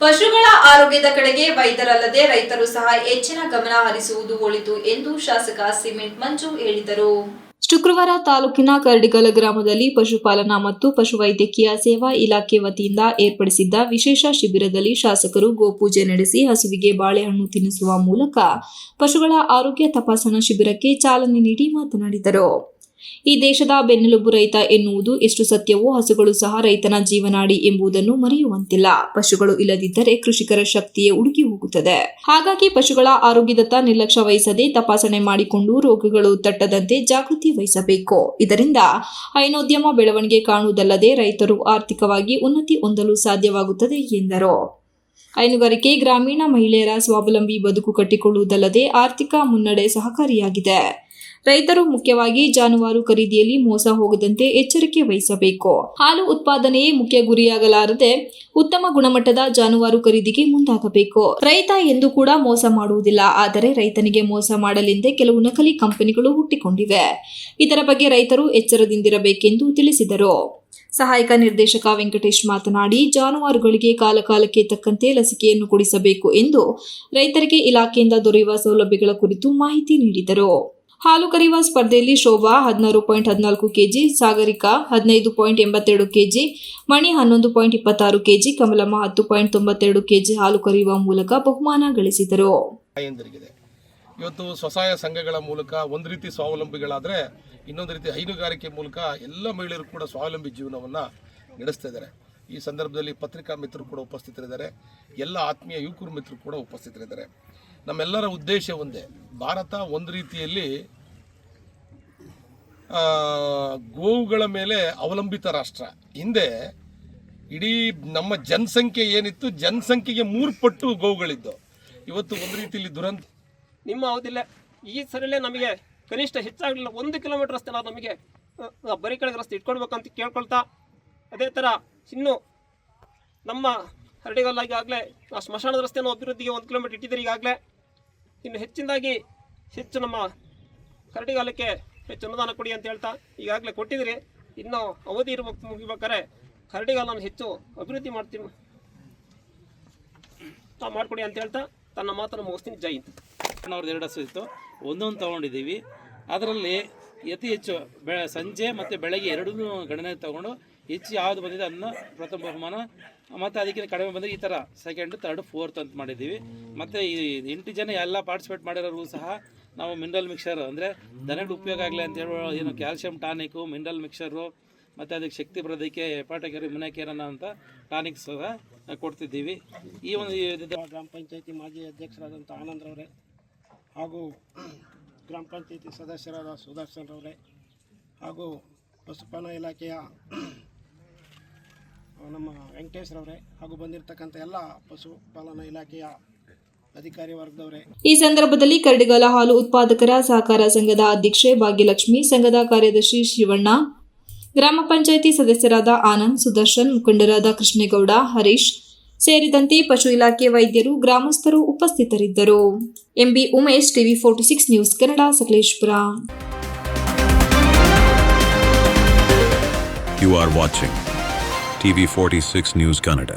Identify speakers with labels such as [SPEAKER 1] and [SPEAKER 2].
[SPEAKER 1] ಪಶುಗಳ ಆರೋಗ್ಯದ ಕಡೆಗೆ ವೈದ್ಯರಲ್ಲದೆ ರೈತರು ಸಹ ಹೆಚ್ಚಿನ ಗಮನ ಹರಿಸುವುದು ಒಳಿತು ಎಂದು ಶಾಸಕ ಸಿಮೆಂಟ್ ಮಂಜು ಹೇಳಿದರು. ಶುಕ್ರವಾರ ತಾಲೂಕಿನ ಕರಡಿಗಲ ಗ್ರಾಮದಲ್ಲಿ ಪಶುಪಾಲನಾ ಮತ್ತು ಪಶುವೈದ್ಯಕೀಯ ಸೇವಾ ಇಲಾಖೆ ವತಿಯಿಂದ ಏರ್ಪಡಿಸಿದ್ದ ವಿಶೇಷ ಶಿಬಿರದಲ್ಲಿ ಶಾಸಕರು ಗೋಪೂಜೆ ನಡೆಸಿ ಹಸುವಿಗೆ ಬಾಳೆಹಣ್ಣು ತಿನ್ನಿಸುವ ಮೂಲಕ ಪಶುಗಳ ಆರೋಗ್ಯ ತಪಾಸಣಾ ಶಿಬಿರಕ್ಕೆ ಚಾಲನೆ ನೀಡಿ ಮಾತನಾಡಿದರು. ಈ ದೇಶದ ಬೆನ್ನೆಲುಬು ರೈತ ಎನ್ನುವುದು ಎಷ್ಟು ಸತ್ಯವೋ ಹಸುಗಳು ಸಹ ರೈತನ ಜೀವನಾಡಿ ಎಂಬುದನ್ನು ಮರೆಯುವಂತಿಲ್ಲ. ಪಶುಗಳು ಇಲ್ಲದಿದ್ದರೆ ಕೃಷಿಕರ ಶಕ್ತಿಯೇ ಉಡುಗಿ ಹೋಗುತ್ತದೆ. ಹಾಗಾಗಿ ಪಶುಗಳ ಆರೋಗ್ಯದತ್ತ ನಿರ್ಲಕ್ಷ್ಯ ವಹಿಸದೆ ತಪಾಸಣೆ ಮಾಡಿಕೊಂಡು ರೋಗಗಳು ತಟ್ಟದಂತೆ ಜಾಗೃತಿ ವಹಿಸಬೇಕು. ಇದರಿಂದ ಹೈನೋದ್ಯಮ ಬೆಳವಣಿಗೆ ಕಾಣುವುದಲ್ಲದೆ ರೈತರು ಆರ್ಥಿಕವಾಗಿ ಉನ್ನತಿ ಹೊಂದಲು ಸಾಧ್ಯವಾಗುತ್ತದೆ ಎಂದರು. ಹೈನುಗಾರಿಕೆ, ಗ್ರಾಮೀಣ ಮಹಿಳೆಯರ ಸ್ವಾವಲಂಬಿ ಬದುಕು ಕಟ್ಟಿಕೊಳ್ಳುವುದಲ್ಲದೆ ಆರ್ಥಿಕ ಮುನ್ನಡೆ ಸಹಕಾರಿಯಾಗಿದೆ. ರೈತರು ಮುಖ್ಯವಾಗಿ ಜಾನುವಾರು ಖರೀದಿಯಲ್ಲಿ ಮೋಸ ಹೋಗದಂತೆ ಎಚ್ಚರಿಕೆ ವಹಿಸಬೇಕು. ಹಾಲು ಉತ್ಪಾದನೆಯೇ ಮುಖ್ಯ ಗುರಿಯಾಗಲಾರದೆ ಉತ್ತಮ ಗುಣಮಟ್ಟದ ಜಾನುವಾರು ಖರೀದಿಗೆ ಮುಂದಾಗಬೇಕು. ರೈತ ಎಂದು ಕೂಡ ಮೋಸ ಮಾಡುವುದಿಲ್ಲ. ಆದರೆ ರೈತನಿಗೆ ಮೋಸ ಮಾಡಲೆಂದೇ ಕೆಲವು ನಕಲಿ ಕಂಪನಿಗಳು ಹುಟ್ಟಿಕೊಂಡಿವೆ. ಇದರ ಬಗ್ಗೆ ರೈತರು ಎಚ್ಚರದಿಂದಿರಬೇಕೆಂದು ತಿಳಿಸಿದರು. ಸಹಾಯಕ ನಿರ್ದೇಶಕ ವೆಂಕಟೇಶ್ ಮಾತನಾಡಿ, ಜಾನುವಾರುಗಳಿಗೆ ಕಾಲಕಾಲಕ್ಕೆ ತಕ್ಕಂತೆ ಲಸಿಕೆಯನ್ನು ಕೊಡಿಸಬೇಕು ಎಂದು ರೈತರಿಗೆ ಇಲಾಖೆಯಿಂದ ದೊರೆಯುವ ಸೌಲಭ್ಯಗಳ ಕುರಿತು ಮಾಹಿತಿ ನೀಡಿದರು. ಹಾಲು ಕರೆಯುವ ಸ್ಪರ್ಧೆಯಲ್ಲಿ ಶೋಭಾ ಹದಿನಾರು ಪಾಯಿಂಟ್ ಹದಿನಾಲ್ಕು ಕೆಜಿ, ಸಾಗರಿಕಾ ಹದಿನೈದು ಪಾಯಿಂಟ್ ಎಂಬತ್ತೆರಡು ಕೆಜಿ, ಮಣಿ ಹನ್ನೊಂದು ಪಾಯಿಂಟ್ ಇಪ್ಪತ್ತಾರು ಕೆಜಿ, ಕಮಲಮ್ಮ ಹತ್ತು ಪಾಯಿಂಟ್ ತೊಂಬತ್ತೆರಡು ಕೆಜಿ ಹಾಲು ಕರೆಯುವ ಮೂಲಕ ಬಹುಮಾನ ಗಳಿಸಿದರು.
[SPEAKER 2] ಇವತ್ತು ಸ್ವಸಹಾಯ ಸಂಘಗಳ ಮೂಲಕ ಒಂದು ರೀತಿ ಸ್ವಾವಲಂಬಿಗಳಾದರೆ ಇನ್ನೊಂದು ರೀತಿ ಹೈನುಗಾರಿಕೆ ಮೂಲಕ ಎಲ್ಲ ಮಹಿಳೆಯರು ಕೂಡ ಸ್ವಾವಲಂಬಿ ಜೀವನವನ್ನು ನಡೆಸ್ತಾ ಇದ್ದಾರೆ. ಈ ಸಂದರ್ಭದಲ್ಲಿ ಪತ್ರಿಕಾ ಮಿತ್ರರು ಕೂಡ ಉಪಸ್ಥಿತರಿದ್ದಾರೆ. ಎಲ್ಲ ಆತ್ಮೀಯ ಯುವಕರು ಮಿತ್ರರು ಕೂಡ ಉಪಸ್ಥಿತರಿದ್ದಾರೆ. ನಮ್ಮೆಲ್ಲರ ಉದ್ದೇಶ ಒಂದೇ. ಭಾರತ ಒಂದು ರೀತಿಯಲ್ಲಿ ಗೋವುಗಳ ಮೇಲೆ ಅವಲಂಬಿತ ರಾಷ್ಟ್ರ. ಹಿಂದೆ ಇಡೀ ನಮ್ಮ ಜನಸಂಖ್ಯೆ ಏನಿತ್ತು, ಜನಸಂಖ್ಯೆಗೆ ಮೂರು ಪಟ್ಟು ಗೋವುಗಳಿದ್ದು ಇವತ್ತು ಒಂದು ರೀತಿಯಲ್ಲಿ ದುರಂತ.
[SPEAKER 3] ನಿಮ್ಮ ಹೌದಿಲ್ಲ. ಈ ಸರಿಲೇ ನಮಗೆ ಕನಿಷ್ಠ ಹೆಚ್ಚಾಗಲಿಲ್ಲ. ಒಂದು ಕಿಲೋಮೀಟರ್ ರಸ್ತೆ ನಾವು ನಮಗೆ ಬರೀ ಕೆಳಗೆ ರಸ್ತೆ ಇಟ್ಕೊಳ್ಬೇಕಂತ ಕೇಳ್ಕೊಳ್ತಾ, ಅದೇ ಥರ ಇನ್ನು ನಮ್ಮ ಹರಡಿಗಲ್ಲ ಈಗಾಗಲೇ ಆ, ಸ್ಮಶಾನದ ರಸ್ತೆಯನ್ನು ಅಭಿವೃದ್ಧಿಗೆ ಒಂದು ಕಿಲೋಮೀಟರ್ ಇಟ್ಟಿದ್ದೀರಿ ಈಗಾಗಲೇ. ಇನ್ನು ಹೆಚ್ಚಿನದಾಗಿ ಹೆಚ್ಚು ನಮ್ಮ ಕರಡಿಗಾಲಕ್ಕೆ ಹೆಚ್ಚು ಅನುದಾನ ಕೊಡಿ ಅಂತ ಹೇಳ್ತಾ ಈಗಾಗಲೇ ಕೊಟ್ಟಿದ್ದೀರಿ. ಇನ್ನು ಅವಧಿ ಇರುವ ಮುಗಿಬೇಕಾದ್ರೆ ಕರಡಿಗಾಲನ್ನು ಹೆಚ್ಚು ಅಭಿವೃದ್ಧಿ ಮಾಡ್ತೀನಿ ತಾವು ಮಾಡಿಕೊಡಿ ಅಂತ ಹೇಳ್ತಾ ತನ್ನ ಮಾತನ್ನು ಮುಗಿಸ್ತೀನಿ. ಜೈ
[SPEAKER 4] ಅಂತ ಎರಡು ಹಸು ಇತ್ತು. ಒಂದೊಂದು ತೊಗೊಂಡಿದ್ದೀವಿ. ಅದರಲ್ಲಿ ಅತಿ ಹೆಚ್ಚು ಬೆ, ಸಂಜೆ ಮತ್ತು ಬೆಳಗ್ಗೆ ಎರಡೂ ಗಣನೆ ತಗೊಂಡು ಹೆಚ್ಚು ಯಾವುದು ಬಂದಿದೆ ಅದನ್ನ ಪ್ರಥಮ ಬಹುಮಾನ, ಮತ್ತು ಅದಕ್ಕಿಂತ ಕಡಿಮೆ ಬಂದರೆ ಈ ಥರ ಸೆಕೆಂಡ್ ತರ್ಡ್ ಫೋರ್ತ್ ಅಂತ ಮಾಡಿದ್ದೀವಿ. ಮತ್ತು ಈ ಎಂಟು ಜನ ಎಲ್ಲ ಪಾರ್ಟಿಸಿಪೇಟ್ ಮಾಡಿರೋರು ಸಹ ನಾವು ಮಿನರಲ್ ಮಿಕ್ಸರ್ ಅಂದರೆ ದನಗಳು ಉಪಯೋಗ ಆಗಲಿ ಅಂತ ಹೇಳೋ ಏನು ಕ್ಯಾಲ್ಸಿಯಂ ಟಾನಿಕು ಮಿನರಲ್ ಮಿಕ್ಸರು ಮತ್ತು ಅದಕ್ಕೆ ಶಕ್ತಿ ಬರೋದಕ್ಕೆ ಹೆಪಾಟಕೇರ್ ಇಮ್ಯುನಕೇರನ ಅಂತ ಟಾನಿಕ್ಸ್ ಸಹ ಕೊಡ್ತಿದ್ದೀವಿ. ಈ ಒಂದು
[SPEAKER 5] ಗ್ರಾಮ ಪಂಚಾಯತಿ ಮಾಜಿ ಅಧ್ಯಕ್ಷರಾದಂಥ ಆನಂದ್ರವರೇ ಹಾಗೂ ಗ್ರಾಮ ಪಂಚಾಯಿತಿ ಸದಸ್ಯರಾದ ಸುದರ್ಶನ್ರವರೇ ಹಾಗೂ ಪಶುಪಾಲನಾ ಇಲಾಖೆಯ ನಮ್ಮ ವೆಂಕಟೇಶ್ರವರೇ ಹಾಗೂ ಬಂದಿರತಕ್ಕಂಥ ಎಲ್ಲ ಪಶುಪಾಲನಾ ಇಲಾಖೆಯ ಅಧಿಕಾರಿ ವರ್ಗದವರೇ.
[SPEAKER 1] ಈ ಸಂದರ್ಭದಲ್ಲಿ ಕರಡಿಗಾಲ ಹಾಲು ಉತ್ಪಾದಕರ ಸಹಕಾರ ಸಂಘದ ಅಧ್ಯಕ್ಷೆ ಭಾಗ್ಯಲಕ್ಷ್ಮಿ, ಸಂಘದ ಕಾರ್ಯದರ್ಶಿ ಶಿವಣ್ಣ, ಗ್ರಾಮ ಪಂಚಾಯಿತಿ ಸದಸ್ಯರಾದ ಆನಂದ್ ಸುದರ್ಶನ್, ಮುಖಂಡರಾದ ಕೃಷ್ಣೇಗೌಡ, ಹರೀಶ್ ಸೇರಿದಂತೆ ಪಶು ಇಲಾಖೆ ವೈದ್ಯರು, ಗ್ರಾಮಸ್ಥರು ಉಪಸ್ಥಿತರಿದ್ದರು M B Umesh, TV forty six news, Kannada, Sakleshpur
[SPEAKER 6] You are watching TV46 News Kannada.